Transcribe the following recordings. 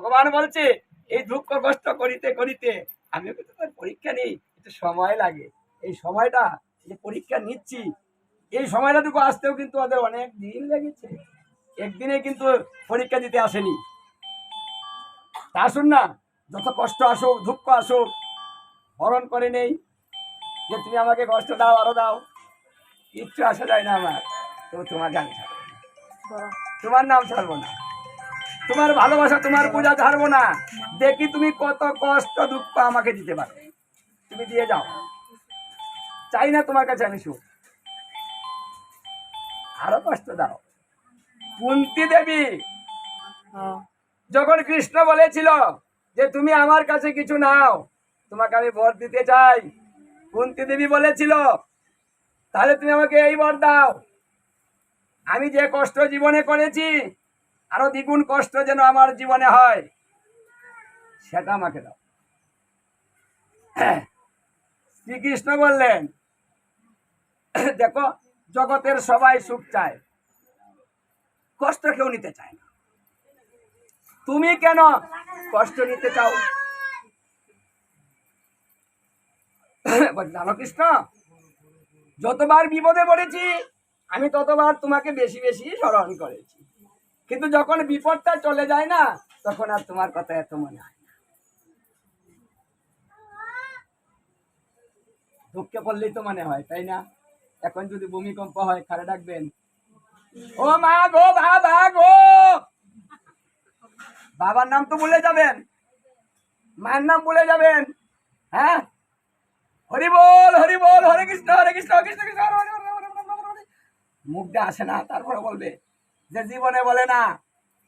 ভগবান বলছে এই দুঃখ কষ্ট করিতে করিতে আমি কিন্তু তোর পরীক্ষা নেই একটু সময় লাগে। এই সময়টা যে পরীক্ষা নিচ্ছি এই সময়টাটুকু আসতেও কিন্তু ওদের অনেক দিন লেগেছে। একদিনে কিন্তু পরীক্ষা দিতে আসেনি। তা আসুন না যত কষ্ট আসুক দুঃখ আসুক বরণ করে নেই যে তুমি আমাকে কষ্ট দাও আরও দাও কিচ্ছু আসা যায় না আমার। তো তোমাকে আমি তোমার নাম ছাড়বো না। তোমার ভালোবাসা তোমার পূজা ছাড়বো না। দেখি তুমি কত কষ্ট দুঃখ আমাকে দিতে পারো। তুমি দিয়ে যাও। চাই না তোমার কাছে আমি সুখ। আরও কষ্ট দাও। কুন্তি দেবী যখন কৃষ্ণ বলেছিল যে তুমি আমার কাছে কিছু নাও তোমাকে আমি বর দিতে চাই কুন্তি দেবী বলেছিল তাহলে তুমি আমাকে এই বর দাও। আমি যে কষ্ট জীবনে করেছি আরও দ্বিগুণ কষ্ট যেন আমার জীবনে হয়, সেটা আমাকে দাও। শ্রীকৃষ্ণ বললেন, দেখো, জগতের সবাই সুখ চায়, কষ্ট কেউ নিতে চায় না। তুমি কেন কষ্ট নিতে চাও? জানো কৃষ্ণ যতবার বিপদে পড়েছি, আমি ততবার তোমাকে বেশি বেশি স্মরণ করেছি। কিন্তু যখন বিপদটা চলে যায় না, তখন আর তোমার কথা এত মনে হয় না। দুঃখে পড়লেই তো মনে হয়, তাই না? এখন যদি ভূমিকম্প হয় খারে ডাকবেন। ও মা গো, বাবা গো! বাবার নাম তো ভুলে যাবেন। মায়ের নাম ভুলে যাবেন। হ্যাঁ? হরি বল হরি বল, হরে কৃষ্ণ হরে কৃষ্ণ কৃষ্ণ কৃষ্ণ। মুখটা আসে না, তারপরে বলবে। যে জীবনে বলে না,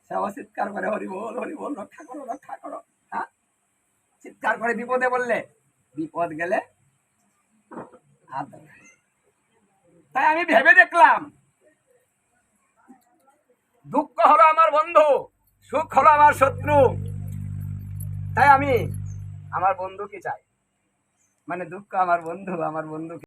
সে চিৎকার করে, হরি বল হরি বল, রক্ষা করো রক্ষা করো। হ্যাঁ? চিৎকার করে বিপদে বললে বিপদ গেলে। তাই আমি ভেবে দেখলাম, দুঃখ হলো আমার বন্ধু, সুখ হলো আমার শত্রু। তাই আমি আমার বন্ধুকে চাই। মানে দুঃখ আমার বন্ধু, আমার বন্ধুকে